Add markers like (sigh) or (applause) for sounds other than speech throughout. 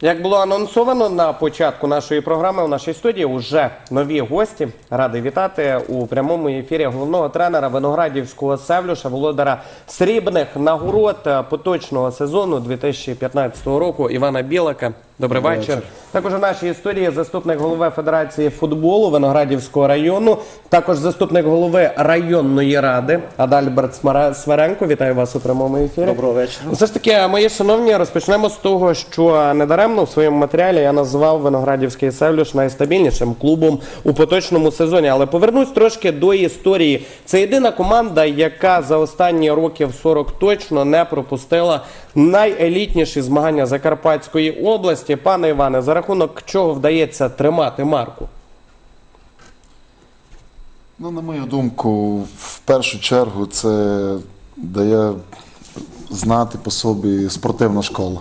Як було анонсовано на початку нашої програми, у нашій студії вже нові гості. Радий вітати у прямому ефірі головного тренера Виноградівського Севлюша, володара срібних нагород поточного сезону 2015 року Івана Білака. Добрий вечір. Також у нашій студії заступник голови Федерації футболу Виноградівського району, також заступник голови районної ради Адальберт Сваренко. Вітаю вас у прямому ефірі. Доброго вечора. Все ж таки, мої шановні, розпочнемо з того, що недаремно в своєму матеріалі я назвав Виноградівський Севлюш найстабільнішим клубом у поточному сезоні. Але повернусь трошки до історії. Це єдина команда, яка за останні років 40 точно не пропустила найелітніші змагання Закарпатської області. Пане Іване, за рахунок чого вдається тримати марку? Ну, на мою думку, в першу чергу це дає знати по собі спортивна школа.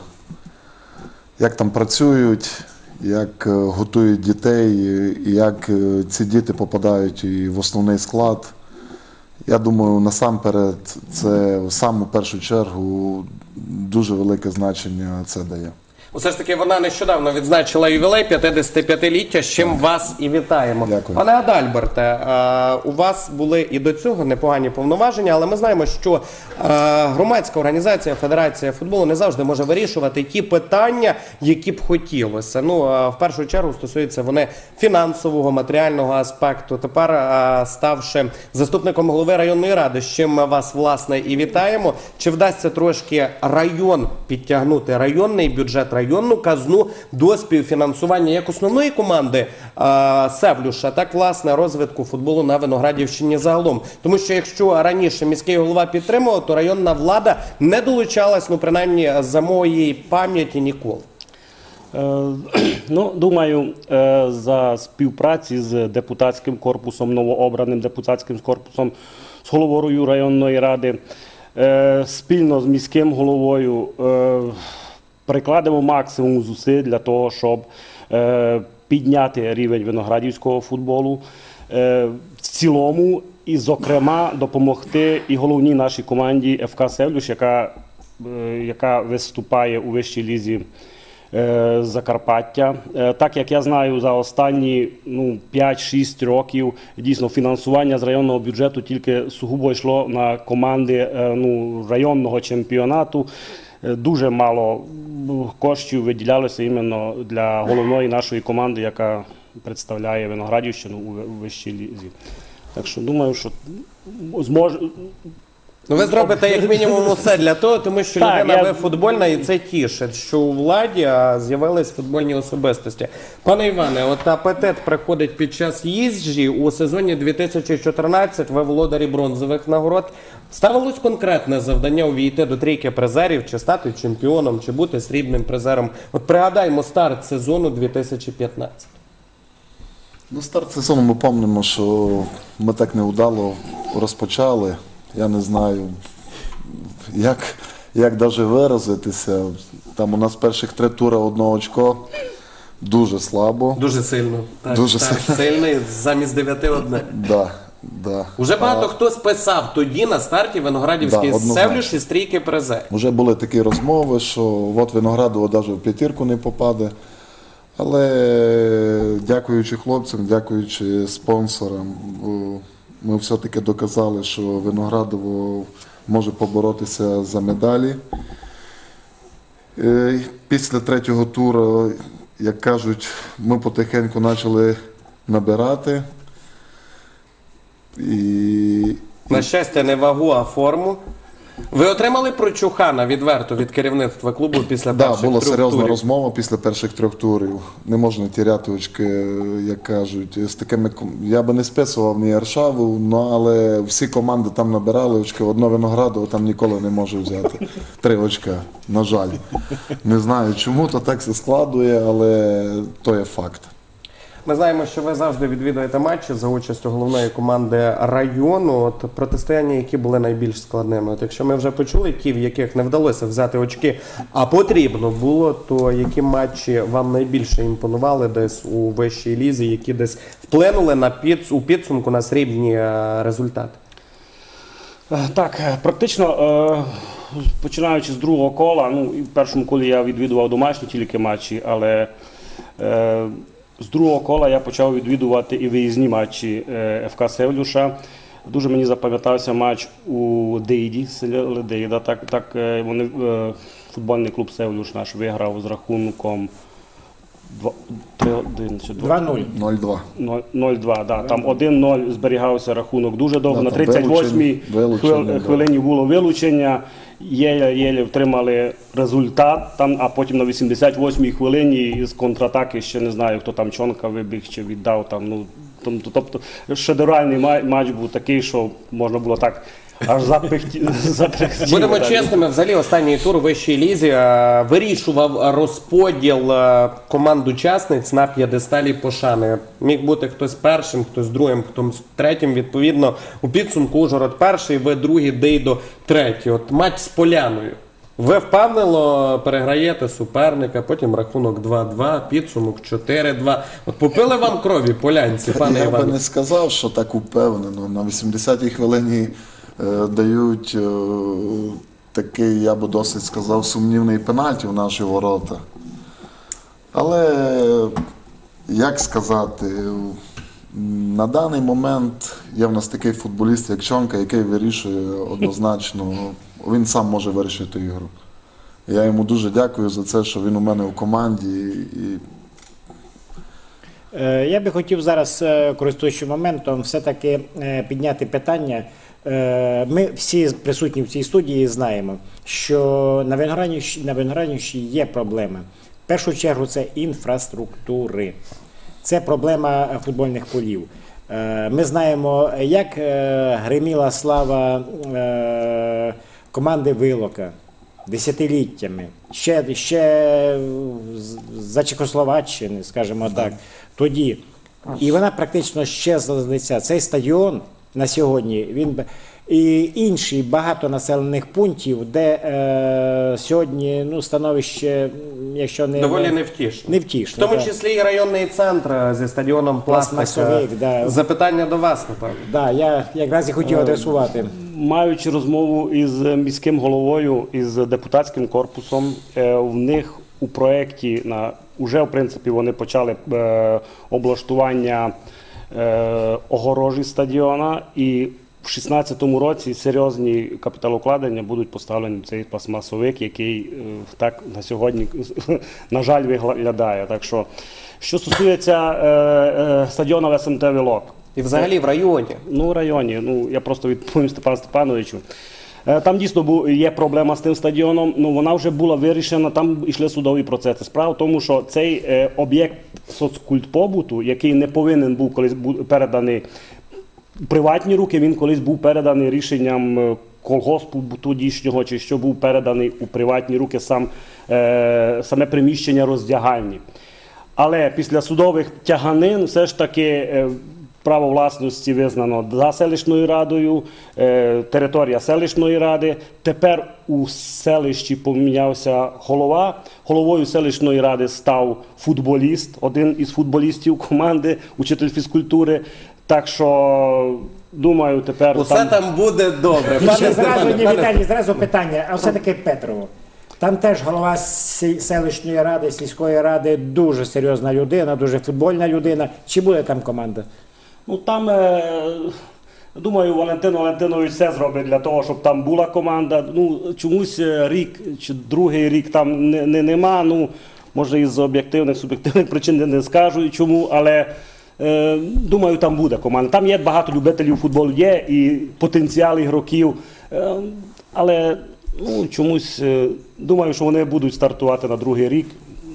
Як там працюють, як е, готують дітей, як е, ці діти попадають і в основний склад. Я думаю, насамперед, це в саму першу чергу дуже велике значення це дає. Усе ж таки, вона нещодавно відзначила ювілей 55-ліття, з чим вас і вітаємо. Дякую. Пане Адальберте, е, у вас були і до цього непогані повноваження, але ми знаємо, що е, громадська організація Федерація футболу не завжди може вирішувати ті питання, які б хотілося. Ну, е, в першу чергу стосуються вони фінансового, матеріального аспекту. Тепер, ставши заступником голови районної ради, з чим ми вас власне і вітаємо. Чи вдасться трошки район підтягнути районний бюджет, районну казну до співфінансування як основної команди е, Севлюша, так власне розвитку футболу на Виноградівщині загалом? Тому що якщо раніше міський голова підтримував, то районна влада не долучалась, ну принаймні за моєї пам'яті ніколи. Е, (clears throat) Ну, думаю, е, за співпраці з депутатським корпусом, новообраним депутатським корпусом, з головою районної ради, е, спільно з міським головою прикладемо максимум зусиль для того, щоб е, підняти рівень виноградівського футболу е, в цілому і, зокрема, допомогти і головній нашій команді ФК Севлюш, яка, е, яка виступає у вищій лізі е, Закарпаття. Е, Так як я знаю, за останні ну, 5-6 років дійсно фінансування з районного бюджету тільки сугубо йшло на команди е, ну, районного чемпіонату. Е, Дуже мало коштів виділялося іменно для головної нашої команди, яка представляє Виноградівщину у вищій лізі. Так що думаю, що зможе, Ну, ви зробите як мінімум усе для того, тому що Так, людина я- ви футбольна, і це тішить, що у владі а, з'явились футбольні особистості. Пане Іване, от апетит приходить під час їжджі у сезоні 2014 ви володарі бронзових нагород. Ставилось конкретне завдання увійти до трійки призерів, чи стати чемпіоном, чи бути срібним призером. От пригадаймо старт сезону 2015. Ну, старт сезону ми пам'ятаємо, що ми так неудало розпочали. Я не знаю, як, як навіть виразитися. Там у нас перших три тури одного очко дуже слабо. Дуже сильно. Так, Дуже так, сильний замість 9 одне. Да, да. Уже багато хто списав тоді на старті Виноградівський Да. Севлюш і стрійки призе. Вже були такі розмови, що от Виноградово навіть в п'ятірку не попаде. Але дякуючи хлопцям, дякуючи спонсорам, ми все-таки доказали, що Виноградово може поборотися за медалі. Е, Після третього туру, як кажуть, ми потихеньку почали набирати. І На щастя, не вагу, а форму. Ви отримали прочухана відверто від керівництва клубу після перших була трьох серйозна турів? розмова після перших трьох турів. Не можна тіряти очки, як кажуть. З такими ком- я би не списував ні Аршаву, ну, але всі команди там набирали очки. Одно Виноградово там ніколи не може взяти. (laughs) Три очка, на жаль. Не знаю чому, то так все складує, але то є факт. Ми знаємо, що ви завжди відвідуєте матчі за участю головної команди району. От протистояння, які були найбільш складними. От якщо ми вже почули ті, в яких не вдалося взяти очки, а потрібно було, то які матчі вам найбільше імпонували десь у вищій лізі, які десь вплинули на підс... у підсумку на срібні е, результати? Е, Так, е, практично починаючи з другого кола, ну і в першому колі я відвідував домашні тільки матчі, але е, з другого кола я почав відвідувати і виїзні матчі е, ФК Севлюша. Дуже мені запам'ятався матч у Дейді, селі Ледейда. Так, так е, вони, е, футбольний клуб Севлюш наш виграв з рахунком 3-1 чи 2-0. 0-2. 0-2, да. Там 1-0 зберігався рахунок дуже довго. Да, На там 38-й хвил- хвилині було вилучення. Єлі-єлі втримали результат, там, а потім на 88-й хвилині з контратаки ще не знаю, хто там чонка вибіг чи віддав. Там, ну, тобто шедевральний ма- матч був такий, що можна було так аж запихті. (laughs) запихтіло, Будемо чесними, взагалі останній тур у вищій лізі е, вирішував розподіл е, команд учасниць на п'єдесталі пошани. Міг бути хтось першим, хтось другим, хтось третім. Відповідно, у підсумку Ужгород перший, ви другий, Дейдо третій. От матч з Поляною. Ви впевнено переграєте суперника, потім рахунок 2-2, підсумок 4-2. От попили вам крові полянці, пане Я би Іване. не сказав, що так упевнено. На 80-й хвилині дають е, такий, я би досить сказав, сумнівний пенальті в наші ворота. Але, як сказати, на даний момент є в нас такий футболіст, як Чонка, який вирішує однозначно, (laughs) він сам може вирішити ігру. Я йому дуже дякую за це, що він у мене у команді. І Е, Я би хотів зараз, е, користуючись моментом, все-таки е, підняти питання. Е, Ми всі присутні в цій студії знаємо, що на Виноградівщині, на Виноградівщині є проблеми. В першу чергу це інфраструктури, це проблема футбольних полів. Е, Ми знаємо, як е, гриміла слава команди Вилока десятиліттями, ще, ще за Чехословаччини, скажімо так, тоді. І вона практично щезла з лиця. Цей стадіон на сьогодні, він б- і інші багато населених пунктів, де е, сьогодні ну, становище, якщо не Доволі невтішно. невтішне, В тому да. числі і районний центр е, зі стадіоном Пластика. Пластмасовик, да. Запитання до вас, напевно. Да, я якраз і хотів адресувати. Маючи розмову із міським головою, із депутатським корпусом, е, в них у проєкті на уже в принципі вони почали е, облаштування е, огорожі стадіона, і в 2016 році серйозні капіталокладення будуть поставлені в цей пластмасовик, який е, так на сьогодні, (laughs) на жаль, виглядає. Так що, що стосується е, е, стадіону СМТ Вілок, І взагалі в районі. Ну, в районі. Ну, я просто відповім Степану Степановичу. Е, Там дійсно є проблема з тим стадіоном. Ну вона вже була вирішена. Там йшли судові процеси. Справа в тому, що цей е, об'єкт соцкультпобуту, який не повинен був колись переданий приватні руки, він колись був переданий рішенням е, колгоспу тодішнього, чи що був переданий у приватні руки сам, саме приміщення роздягальні. Але після судових тяганин все ж таки право власності визнано за селищною радою, е, територія селищної ради. Тепер у селищі помінявся голова. Головою селищної ради став футболіст, один із футболістів команди, учитель фізкультури. Так що думаю, тепер Усе там буде добре. І ще зразу, ні, пане Віталій, зразу питання, а все-таки Петрово. Там теж голова селищної ради, сільської ради, дуже серйозна людина, дуже футбольна людина. Чи буде там команда? Ну там, е, думаю, Валентин Валентинович все зробить для того, щоб там була команда. Ну, чомусь е, рік чи другий рік там не, не, нема. Ну, може, із об'єктивних, суб'єктивних причин не, скажу чому, але е, думаю, там буде команда. Там є багато любителів футболу, є і потенціал ігроків. Але ну, чомусь думаю, що вони будуть стартувати на другий рік.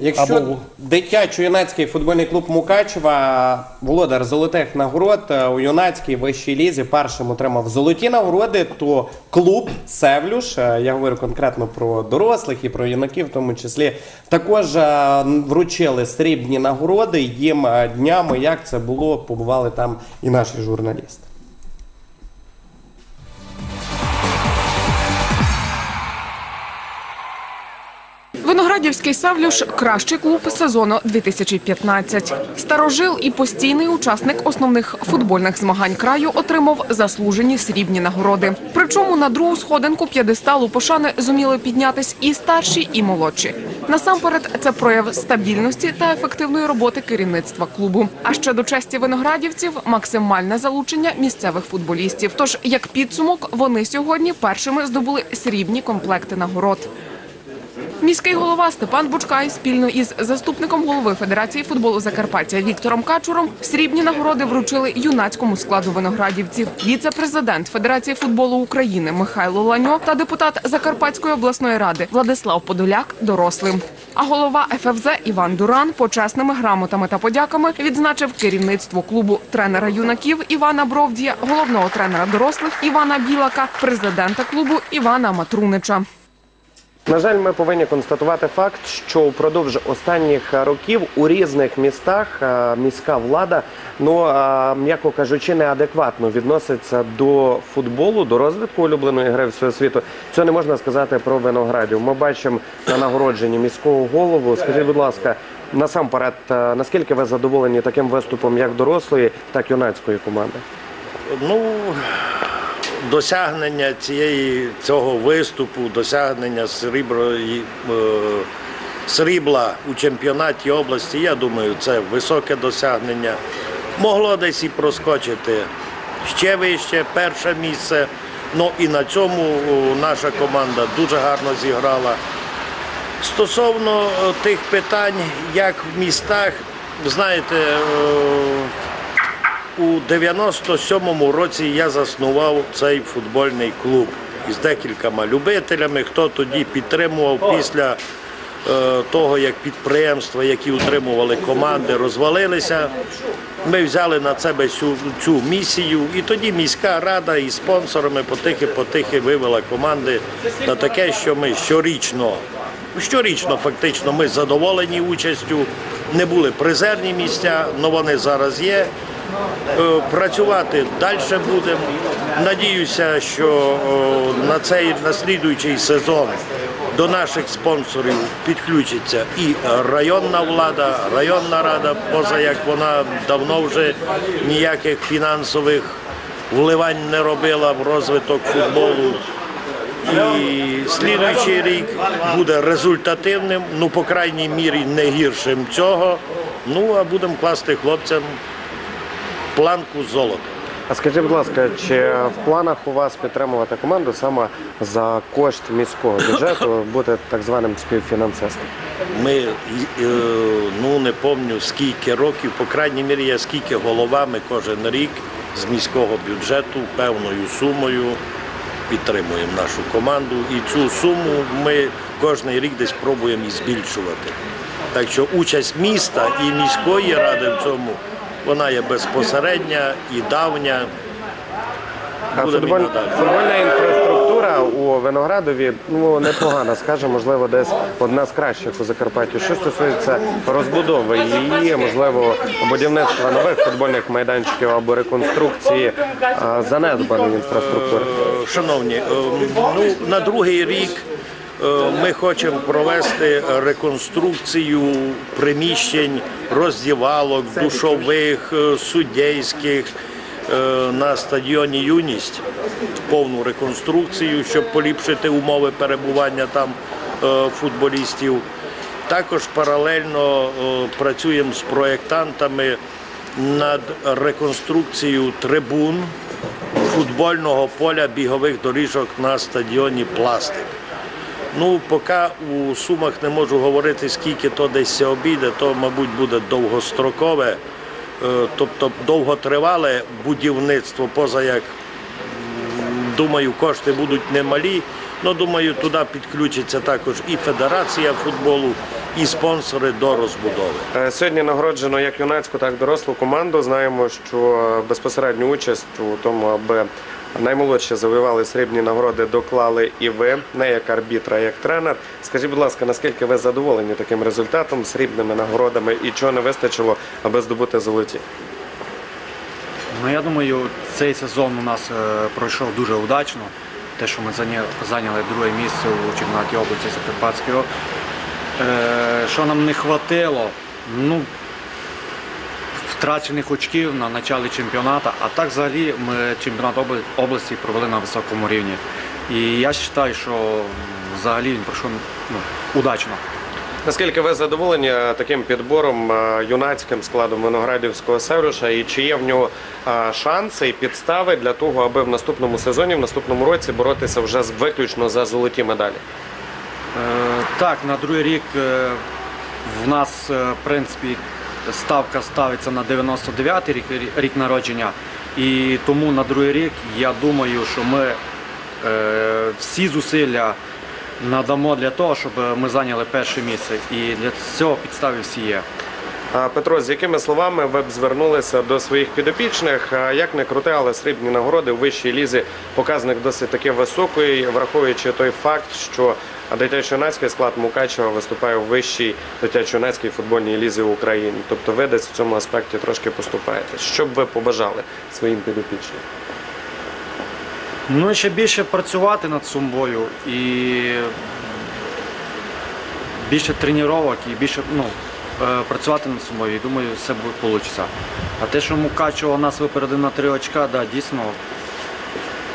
Якщо Або- дитячо-юнацький футбольний клуб Мукачева, володар золотих нагород е, у юнацькій вищій лізі першим отримав золоті нагороди, то клуб Севлюш, е, я говорю конкретно про дорослих і про юнаків, в тому числі, також е, вручили срібні нагороди їм днями. Як це було, побували там і наші журналісти. Виноградівський Савлюш – кращий клуб сезону 2015. Старожил і постійний учасник основних футбольних змагань краю отримав заслужені срібні нагороди. Причому на другу сходинку п'єдесталу пошани зуміли піднятись і старші, і молодші. Насамперед, це прояв стабільності та ефективної роботи керівництва клубу. А ще до честі виноградівців максимальне залучення місцевих футболістів. Тож, як підсумок, вони сьогодні першими здобули срібні комплекти нагород. Міський голова Степан Бучкай спільно із заступником голови Федерації футболу Закарпаття Віктором Качуром срібні нагороди вручили юнацькому складу виноградівців. Віце-президент Федерації футболу України Михайло Ланьо та депутат Закарпатської обласної ради Владислав Подоляк дорослим. А голова ФФЗ Іван Дуран почесними грамотами та подяками відзначив керівництво клубу тренера юнаків Івана Бровдія, головного тренера дорослих Івана Білака, президента клубу Івана Матрунича. На жаль, ми повинні констатувати факт, що впродовж останніх років у різних містах е, міська влада, ну е, м'яко кажучи, неадекватно відноситься до футболу, до розвитку улюбленої гри всього світу. Цього не можна сказати про виноградів. Ми бачимо на нагородженні міського голову. Скажіть, будь ласка, насамперед, е, наскільки ви задоволені таким виступом як дорослої, так і юнацької команди? Ну, досягнення цієї, цього виступу, досягнення сріброї, е, срібла у чемпіонаті області, я думаю, це високе досягнення. Могло десь і проскочити ще вище, перше місце. Ну і на цьому наша команда дуже гарно зіграла. Стосовно е, тих питань, як в містах, знаєте, е, у 97-му році я заснував цей футбольний клуб із декількома любителями, хто тоді підтримував після е, того, як підприємства, які утримували команди, розвалилися. Ми взяли на себе цю, цю місію, і тоді міська рада із спонсорами потихи-потихи вивела команди на таке, що ми щорічно Щорічно, фактично, ми задоволені участю. Не були призерні місця, але вони зараз є. Е, Працювати далі будемо. Надіюся, що е, на цей наслідуючий сезон до наших спонсорів підключиться і районна влада, районна рада, поза як вона давно вже ніяких фінансових вливань не робила в розвиток футболу. І слідуючий рік буде результативним, ну, по крайній мірі, не гіршим цього. Ну, а будемо класти хлопцям планку золота. А скажіть, будь ласка, чи в планах у вас підтримувати команду саме за кошт міського (coughs) бюджету, бути так званим співфінансистом? Ми, е, ну, не пам'ятаю скільки років, по крайній мірі, я скільки головами кожен рік з міського бюджету певною сумою підтримуємо нашу команду. І цю суму ми кожен рік десь пробуємо і збільшувати. Так що участь міста і міської ради в цьому вона є безпосередня і давня. А Будемо і надалі. футбольна інфраструктура у Виноградові ну непогана, скажімо, можливо, десь одна з кращих у Закарпатті. Що стосується розбудови її, можливо, будівництва нових футбольних майданчиків або реконструкції а, занедбаної інфраструктури. Е, Шановні, е, ну, на другий рік ми хочемо провести реконструкцію приміщень, роздівалок, душових, е, суддейських е, на стадіоні Юність. Повну реконструкцію, щоб поліпшити умови перебування там е, футболістів. Також паралельно е, працюємо з проєктантами над реконструкцією трибун футбольного поля бігових доріжок на стадіоні Пластик. Ну, поки у Сумах не можу говорити, скільки то десь обійде, то, мабуть, буде довгострокове, е, тобто довготривале будівництво, поза як, думаю, кошти будуть немалі. Ну, думаю, туди підключиться також і Федерація футболу, і спонсори до розбудови. Е, Сьогодні нагороджено як юнацьку, так і дорослу команду. Знаємо, що безпосередню участь у тому, аби наймолодші завоювали срібні нагороди, доклали і ви, не як арбітр, а як тренер. Скажіть, будь ласка, наскільки ви задоволені таким результатом, срібними нагородами і чого не вистачило, аби здобути золоті? Ну я думаю, цей сезон у нас е, пройшов дуже удачно. Те, що ми зайняли друге місце у чемпіонаті області Закарпатської. Е, що нам не хватило? Ну, втрачених очків на началі чемпіонату, а так взагалі ми чемпіонат області провели на високому рівні. І я вважаю, що взагалі він пройшов ну, удачно. Наскільки ви задоволені е, таким підбором е, юнацьким складом виноградівського Севлюша і чи є в нього е, шанси і підстави для того, аби в наступному сезоні, в наступному році боротися вже виключно за золоті медалі? Е, так, на другий рік в нас, в принципі, ставка ставиться на 99-й рік, рік народження. І тому на другий рік я думаю, що ми е, всі зусилля надамо для того, щоб ми зайняли перше місце. І для цього підстави всі є. Петро, з якими словами ви б звернулися до своїх підопічних? Як не крути, але срібні нагороди у вищій лізі показник досить таки високий, враховуючи той факт, що дитячо-юнацький склад Мукачева виступає у вищій дитячо-юнацькій футбольній лізі України. Тобто ви десь в цьому аспекті трошки поступаєте. Що б ви побажали своїм підопічним? Ну, ще більше працювати над собою і більше тренувань і більше ну, е, працювати над собою. І думаю, все буде вийде. А те, що Мукачево нас випередив на три очка, да, дійсно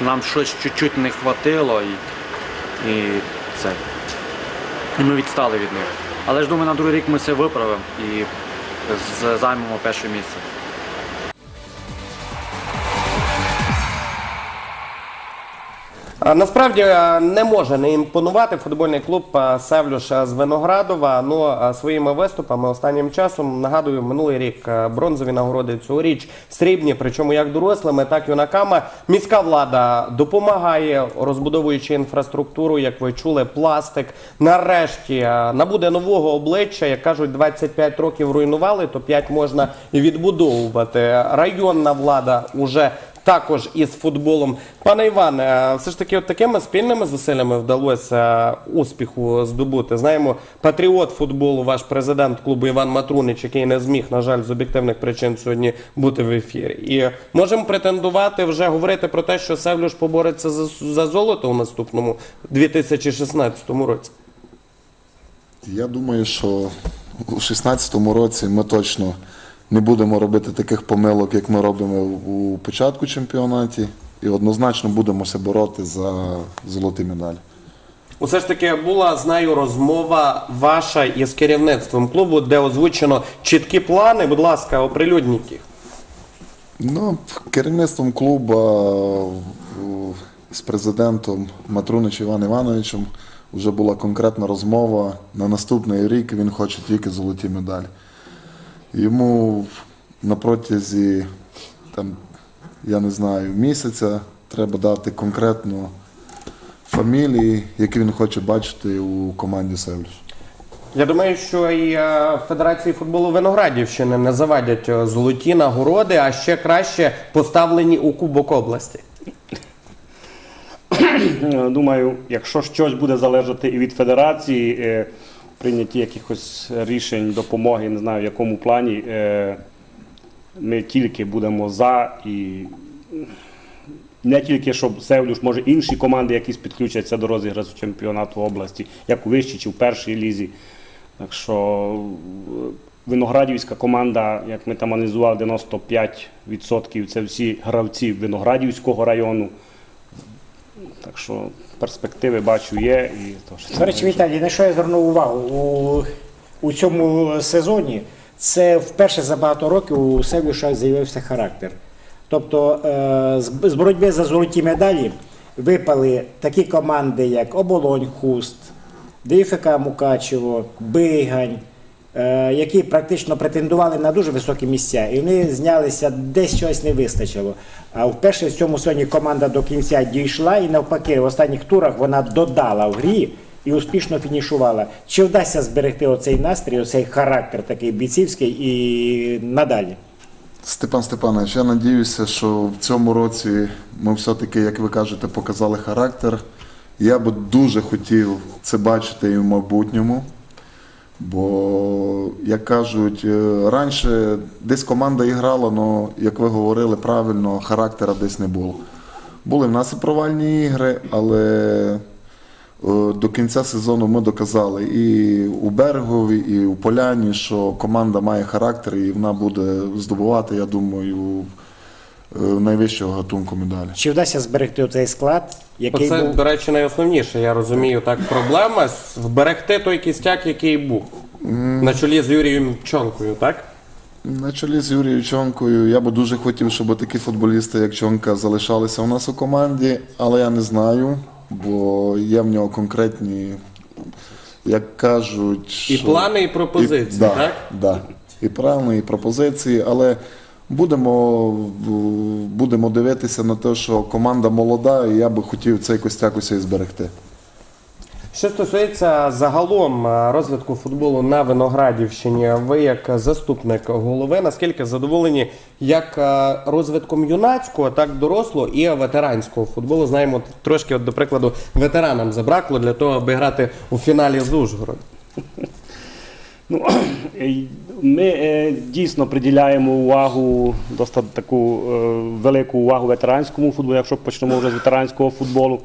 нам щось чуть-чуть не хватило і, і це. І ми відстали від них. Але ж думаю, на другий рік ми це виправимо і займемо перше місце. Насправді е, не може не імпонувати футбольний клуб е, Севлюша з Виноградова. Ну е, своїми виступами останнім часом нагадую, минулий рік е, бронзові нагороди цьогоріч срібні, причому як дорослими, так і юнаками. Міська влада допомагає, розбудовуючи інфраструктуру, як ви чули, пластик. Нарешті е, набуде нового обличчя. Як кажуть, 25 років руйнували, то 5 можна і відбудовувати. Районна влада уже також із футболом. Пане Іване, все ж таки, от такими спільними зусиллями вдалося успіху здобути. Знаємо, патріот футболу, ваш президент клубу Іван Матрунич, який не зміг, на жаль, з об'єктивних причин сьогодні бути в ефірі. І можемо претендувати вже говорити про те, що Севлюш побореться за, за золото у наступному 2016 році. Я думаю, що у 2016 році ми точно не будемо робити таких помилок, як ми робимо у початку чемпіонаті, і однозначно будемося бороти за золоті медалі. Усе ж таки була знаю розмова ваша із керівництвом клубу, де озвучено чіткі плани. Будь ласка, оприлюдніть їх. Ну, керівництвом клубу з президентом Матрунич Іван Івановичем вже була конкретна розмова. На наступний рік він хоче тільки золоті медалі. Йому на протязі, там, я не знаю, місяця треба дати конкретну фамілії, які він хоче бачити у команді Севлюш. Я думаю, що і е, Федерації футболу Виноградівщини не завадять е, золоті нагороди, а ще краще поставлені у Кубок області. Е, Думаю, якщо щось буде залежати і від федерації, прийнятті якихось рішень, допомоги, не знаю в якому плані, е, ми тільки будемо за і не тільки щоб Севлюш, може інші команди якісь підключаться до розіграшу чемпіонату області, як у вищій чи в першій лізі. Так що е, Виноградівська команда, як ми там аналізували, 95% це всі гравці Виноградівського району. Так що перспективи бачу є. І то, що До речі, Віталій, на що я звернув увагу у, у цьому сезоні? Це вперше за багато років у Севлюша з'явився характер. Тобто е, з, боротьби за золоті медалі випали такі команди, як Оболонь, Хуст, ДФК Мукачево, Бигань, які практично претендували на дуже високі місця. І вони знялися, десь щось не вистачило. А вперше в цьому сезоні команда до кінця дійшла, і навпаки, в останніх турах вона додала в грі і успішно фінішувала. Чи вдасться зберегти оцей настрій, оцей характер такий бійцівський і надалі? Степан Степанович, я надіюся, що в цьому році ми все-таки, як ви кажете, показали характер. Я би дуже хотів це бачити і в майбутньому. Бо, як кажуть, е, раніше десь команда і грала, але, як ви говорили правильно, характера десь не було. Були в нас і провальні ігри, але е, до кінця сезону ми доказали і у Берегові, і у Поляні, що команда має характер і вона буде здобувати, я думаю, найвищого гатунку медалі. Чи вдасться зберегти цей склад, який Оце, був до речі, найосновніше. Я розумію так. Проблема вберегти той кістяк, який був. На чолі з Юрієм Чонкою, так? На чолі з Юрієм Чонкою я би дуже хотів, щоб такі футболісти, як Чонка, залишалися у нас у команді, але я не знаю, бо є в нього конкретні, як кажуть, І що- плани, і пропозиції, і, да, так? Да, і плани, і пропозиції, але будемо, будемо дивитися на те, що команда молода, і я би хотів цей костяк усій зберегти. Що стосується загалом е, розвитку футболу на Виноградівщині, ви як заступник голови, наскільки задоволені як е, розвитком юнацького, так дорослого і ветеранського футболу? Знаємо трошки, от, до прикладу, ветеранам забракло для того, аби грати у фіналі з Ужгород. Ну, (clears throat) ми е, дійсно приділяємо увагу, досить таку е, велику увагу ветеранському футболу, якщо почнемо вже з ветеранського футболу.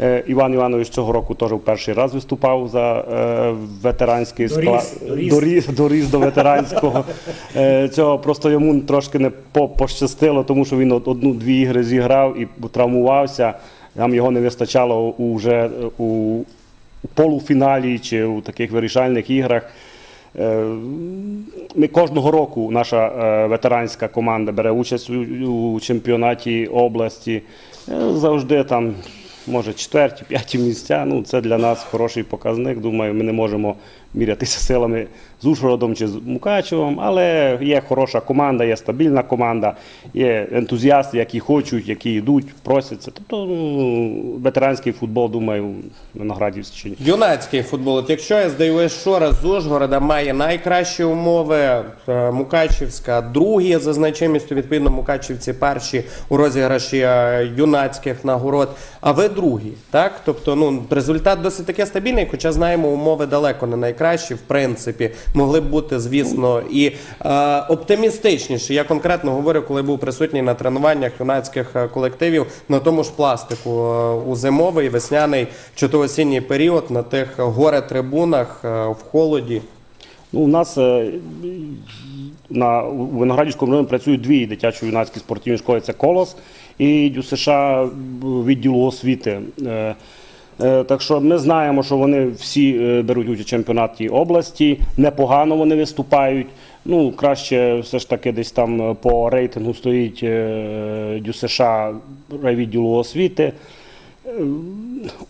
Е, Іван Іванович цього року теж в перший раз виступав за е, ветеранський склад. доріс. Доріс, доріс до ветеранського. (laughs) Е, Цього просто йому трошки не пощастило, тому що він одну-дві ігри зіграв і травмувався. Нам його не вистачало вже у, у полуфіналі чи у таких вирішальних іграх. Е, Ми кожного року наша е, ветеранська команда бере участь у, чемпіонаті області. Е, Завжди там, може, четверті, п'яті місця. Ну, це для нас хороший показник. Думаю, ми не можемо мірятися силами з Ужгородом чи з Мукачевом, але є хороша команда, є стабільна команда, є ентузіасти, які хочуть, які йдуть, просяться. Тобто ну, ветеранський футбол, думаю, Виноградівщині. Юнацький футбол. От якщо СДЮ Шора з Ужгорода має найкращі умови, е, Мукачівська другі за значимістю, відповідно, Мукачівці перші у розіграші е, юнацьких нагород, а ви другі. Так? Тобто ну, результат досить таки стабільний, хоча знаємо, умови далеко не найкращі, в принципі, могли б бути, звісно, і е, оптимістичніші. Я конкретно говорю, коли був присутній на тренуваннях юнацьких е, колективів на тому ж пластику е, у зимовий, весняний чи то осінній період на тих горе-трибунах е, в холоді. Ну, у нас на Виноградівському районі працюють дві дитячо-юнацькі спортивні школи. Це Колос і ДЮСШ відділу освіти. Так що ми знаємо, що вони всі е, беруть участь у чемпіонаті області, непогано вони виступають. Ну, краще все ж таки десь там е, по рейтингу стоїть е, ДЮСШ райвідділу освіти.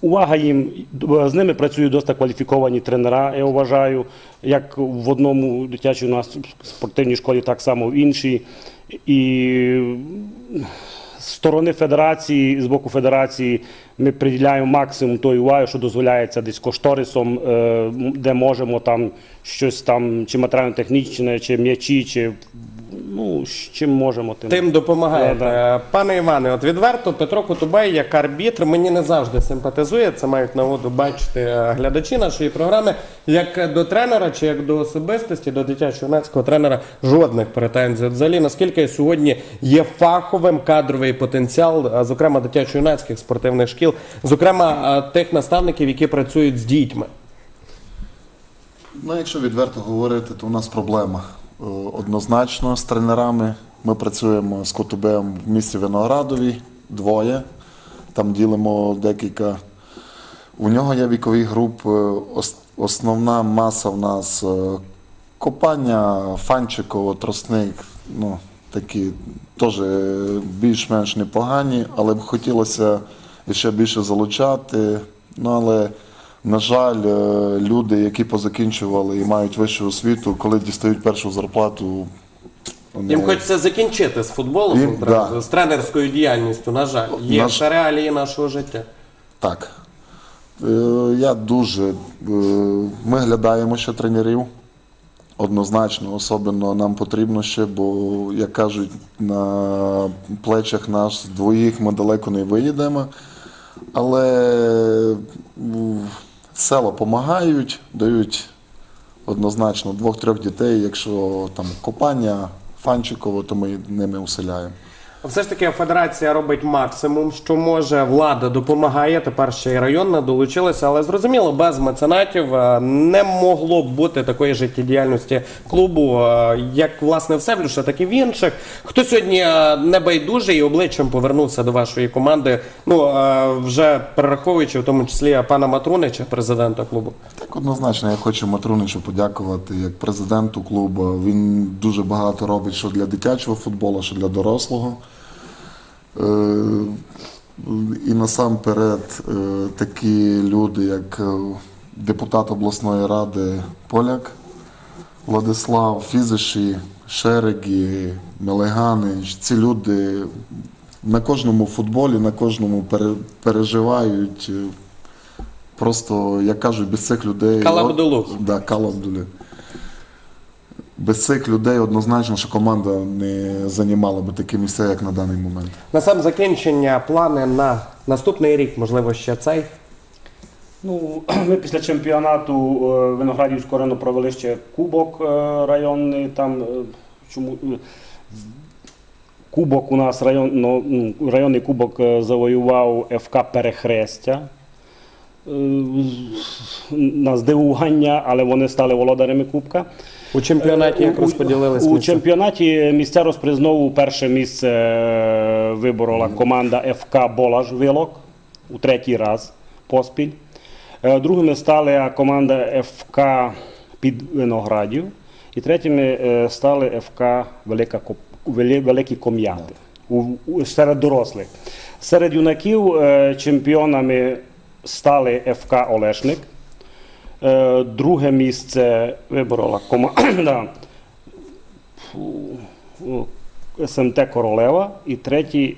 Увага їм з ними працюють досить кваліфіковані тренера, я вважаю, як в одному дитячій у нас спортивній школі, так само в іншій. І сторони федерації, з боку федерації, ми приділяємо максимум тої уваги, що дозволяється десь кошторисом, е, де можемо там щось там, чи матеріально-технічне, чи м'ячі, чи ну, чим можемо тим. Тим допомагаєте. Да, да. Е, Пане Іване, от відверто Петро Кутубай як арбітр мені не завжди симпатизує. Це мають нагоду бачити е, глядачі нашої програми. Як до тренера чи як до особистості, до дитячо-юнацького тренера жодних претензій. Взагалі, наскільки сьогодні є фаховим кадровий потенціал, зокрема дитячо-юнацьких спортивних шкіл, зокрема е, тих наставників, які працюють з дітьми. Ну, якщо відверто говорити, то у нас проблема е, однозначно з тренерами. Ми працюємо з Котубеєм в місті Виноградові, двоє. Там ділимо декілька. У нього є вікові групи. Основна маса в нас е, копання, фанчиково, тросник. Ну, такі теж більш-менш непогані, але б хотілося ще більше залучати. Ну, але, на жаль, е, люди, які позакінчували і мають вищу освіту, коли дістають першу зарплату, вони- Їм хочеться закінчити з футболом, Їм, да. з тренерською діяльністю. На жаль, є Наш- реалії нашого життя. Так. Е, Я дуже. е, Ми глядаємо ще тренерів. Однозначно, особливо нам потрібно ще, бо, як кажуть, на плечах нас двоїх ми далеко не виїдемо. Але села допомагають, дають однозначно двох-трьох дітей. Якщо там копання, фанчиково, то ми ними уселяємо. Все ж таки федерація робить максимум, що може. Влада допомагає. Тепер ще й районна долучилася, але зрозуміло, без меценатів е, не могло б бути такої життєдіяльності клубу, е, як власне в Севлюша, так і в інших. Хто сьогодні е, небайдужий і обличчям повернувся до вашої команди? Ну вже перераховуючи в тому числі пана Матрунича, президента клубу. Так однозначно, я хочу Матруничу подякувати як президенту клубу. Він дуже багато робить що для дитячого футболу, що для дорослого. Е, І насамперед е, такі люди, як е, депутат обласної ради Поляк Владислав, Фізиші, Шереги, Мелеганич, ці люди на кожному футболі, на кожному пере- переживають. Просто, як кажуть, без цих людей. Калабдулу. Да, Калабдулу. Без цих людей однозначно, що команда не займала би такі місця, як на даний момент. На сам закінчення плани на наступний рік, можливо, ще цей. Ну, (clears throat) ми після чемпіонату е, Виноградівського району провели ще кубок е, районний. Там е, чому кубок у нас район, ну, ну, районний кубок завоював ФК Перехрестя. На здивування, але вони стали володарями кубка. У чемпіонаті як У- у- чемпіонаті місця розпри знову перше місце е, виборола команда ФК Болаш Вилок у третій раз поспіль. Е, Другими стали команда ФК під Виноградів. І третіми е, стали ФК Велика Великі Ком'яти серед дорослих. Серед юнаків е, чемпіонами стали ФК Олешник. Е, Друге місце виборола команда (clears throat) СМТ Королева і третій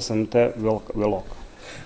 СМТ Вилок.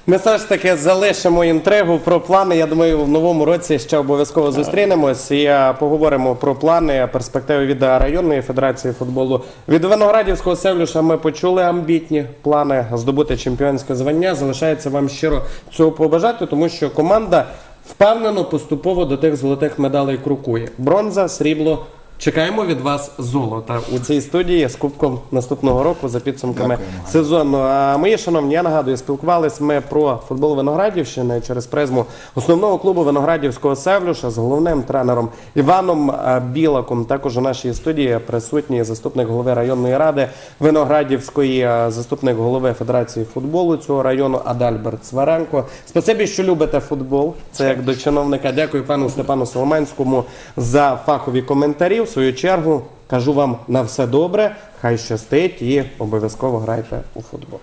Ми все ж таки залишимо інтригу про плани. Я думаю, в новому році ще обов'язково зустрінемось і е, поговоримо про плани, перспективи від районної федерації футболу. Від Виноградівського Севлюша ми почули амбітні плани здобути чемпіонське звання. Залишається вам щиро цього побажати, тому що команда впевнено поступово до тих золотих медалей крокує. Бронза, срібло. Чекаємо від вас золота у цій студії з кубком наступного року за підсумками Дякуємо. сезону. А мої шановні, я нагадую, спілкувались ми про футбол Виноградівщини через призму основного клубу Виноградівського Севлюша з головним тренером Іваном е, Білаком. Також у нашій студії присутній заступник голови районної ради Виноградівської, е, заступник голови Федерації футболу цього району Адальберт Сваренко. Спасибі, що любите футбол. Це як до чиновника. Дякую пану Степану Соломанському за фахові коментарі. Свою чергу кажу вам на все добре. Хай щастить і обов'язково грайте у футбол.